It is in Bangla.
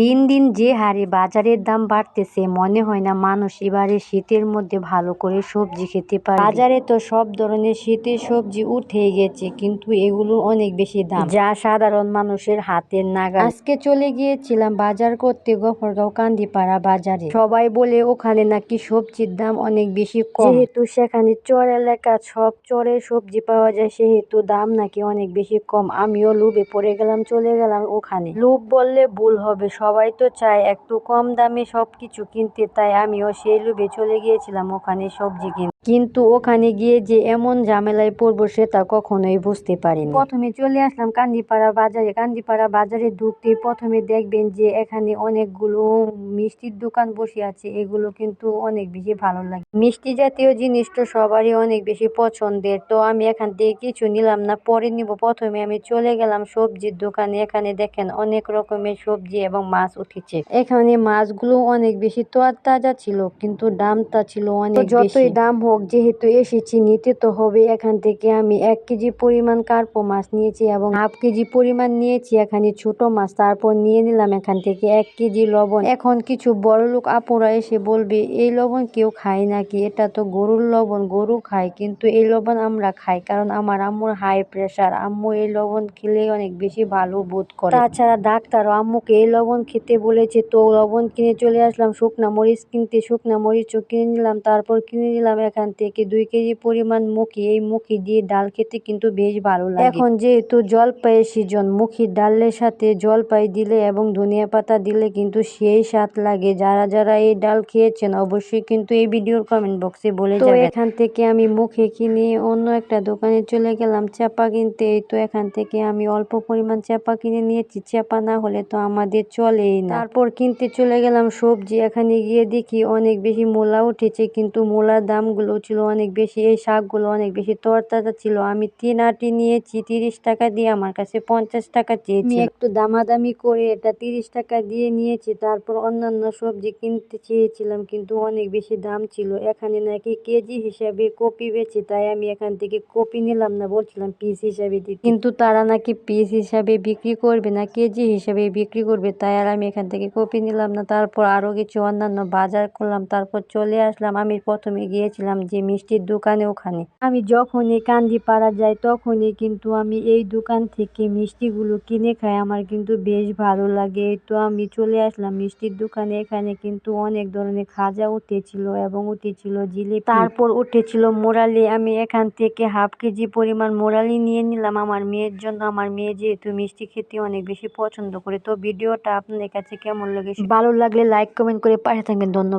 দিন দিন যে হারে বাজারের দাম বাড়তেছে, মনে হয় না মানুষ এবারে শীতের মধ্যে ভালো করে সবজি খেতে পারে বাজারে তো সব ধরনের শীতের সবজি উঠেই গেছে, কিন্তু এগুলো অনেক বেশি দাম। যা সাধারণ মানুষের হাতের নাগাল। আজকে চলে গিয়েছিলাম বাজার করতে গফরগাঁও কান্দিপাড়া বাজারে। সবাই বলে ওখানে নাকি সবজির দাম অনেক বেশি কম। যেহেতু সেখানে চর এলাকা, সব চরে সবজি পাওয়া যায়, সেহেতু দাম নাকি অনেক বেশি কম। আমিও লোভে পড়ে গেলাম, চলে গেলাম ওখানে। লোভ বললে ভুল হবে সবাই তো চায় একটু কম দামে সব কিছু কিনতে, তাই আমিও সেই লোভে চলে গিয়েছিলাম ওখানে সবজি কিনতে। কিন্তু ওখানে গিয়ে যে এমন ঝামেলায় পড়ব সেটা কখনোই বুঝতে পারিনি। প্রথমে চলে আসলাম কান্দিপাড়া বাজারে। কান্দিপাড়া বাজারে ঢুকতে প্রথমে দেখবেন যে এখানে অনেকগুলো মিষ্টির দোকান বসে আছে। এগুলো কিন্তু অনেক বেশি ভালো লাগে। মিষ্টি জাতীয় জিনিস তো সবারই অনেক বেশি পছন্দের। তো আমি এখান থেকে কিছু নিলাম না পরে নিব। প্রথমে আমি চলে গেলাম সবজির দোকানে। এখানে দেখেন অনেক রকমের সবজি এবং মাছ উঠেছে। এখানে মাছগুলো অনেক বেশি তো তাজা ছিল কিন্তু দামটা ছিল অনেক যতই দাম হোক যেহেতু এসেছি নিতে তো হবে, এখান থেকে আমি এক কেজি পরিমাণ কার্পো মাছ নিয়েছি এবং হাফ কেজি পরিমাণ নিয়েছি এখানে ছোট মাছ, তারপর নিয়ে নিলাম এখান থেকে এক কেজি লবণ। এখন কিছু বড় লোক আপুরা এসে বলবে, এই লবণ কেউ খায় নাকি? এটা তো গরুর লবণ, গরু খায়, কিন্তু এই লবণ আমরা খাই, কারণ আমার আম্মুর হাই প্রেশার আম্মু এই লবণ খেলে অনেক বেশি ভালো বোধ করে। তাছাড়া ডাক্তারও আম্মুকে এই লবণ খেতে বলেছে, তো লবণ কিনে চলে আসলাম, শুকনা মরিচ কিনতে, শুকনা মরিচও কিনে নিলাম, তারপর কিনে নিলাম এখান থেকে দুই কেজি পরিমাণ মুখি। এই মুখি দিয়ে ডাল খেতে কিন্তু বেশ ভালো লাগে। এখন যেহেতু জলপাইয়ের সিজন মুখির ডালের সাথে জলপাই দিলে এবং ধনিয়া পাতা দিলে কিন্তু সেই স্বাদ লাগে। যারা যারা এই ডাল খেয়েছেন অবশ্যই কিন্তু এই ভিডিওর কমেন্ট বক্সে বলে যাবেন। এখান থেকে আমি মুখে কিনে অন্য একটা দোকানে চলে গেলাম। চাপা কিনতে এই তো এখান থেকে আমি অল্প পরিমাণ চাপা কিনে নিয়েছি। চাপা না হলে তো আমাদের চলেই না। তারপর কিনতে চলে গেলাম সবজি। এখানে গিয়ে দেখি অনেক বেশি মূলা উঠেছে কিন্তু মূলার দামগুলো ছিল, অনেক বেশি, এই শাকগুলো অনেক বেশি তরতাজা ছিল। আমি তিন আটি নিয়েছি, তিরিশ টাকা দিয়ে আমার কাছে পঞ্চাশ টাকা চেয়েছি। একটু দামাদামি করে এটা তিরিশ টাকা দিয়ে নিয়েছি, তারপর অন্যান্য সবজি কিনতে চেয়েছিলাম, কিন্তু অনেক বেশি দাম ছিল। এখানে নাকি কেজি হিসাবে কপি বেচে, তাই আমি এখান থেকে কপি নিলাম না, বলছিলাম পিস হিসাবে দিতে। কিন্তু তারা নাকি পিস হিসাবে বিক্রি করবে না, কেজি হিসাবে বিক্রি করবে, তাই আর আমি এখান থেকে কপি নিলাম না। তারপর আরও কিছু অন্যান্য বাজার করলাম, তারপর চলে আসলাম। আমি প্রথমে গিয়েছিলাম যে মিষ্টির দোকানে ওখানে। আমি যখনই কান্দি পাড়া যাই তখনই কিন্তু আমি এই দোকান থেকে মিষ্টিগুলো কিনে খাই। আমার কিন্তু বেশ ভালো লাগে। তো আমি চলে আসলাম মিষ্টির দোকানে। এখানে কিন্তু অনেক ধরনের খাজা উঠেছিল এবং উঠেছিল জিলিপি। তারপর উঠেছিল মোরালি। আমি এখান থেকে হাফ কেজি পরিমাণ মোরালি নিয়ে নিলাম। আমার মেয়ের জন্য। আমার মেয়ে যেহেতু মিষ্টি খেতে অনেক বেশি পছন্দ করে। তো ভিডিওটা আপনাদের কাছে কেমন লাগে ভালো লাগলে লাইক, কমেন্ট করে পাশে থাকবেন। ধন্যবাদ।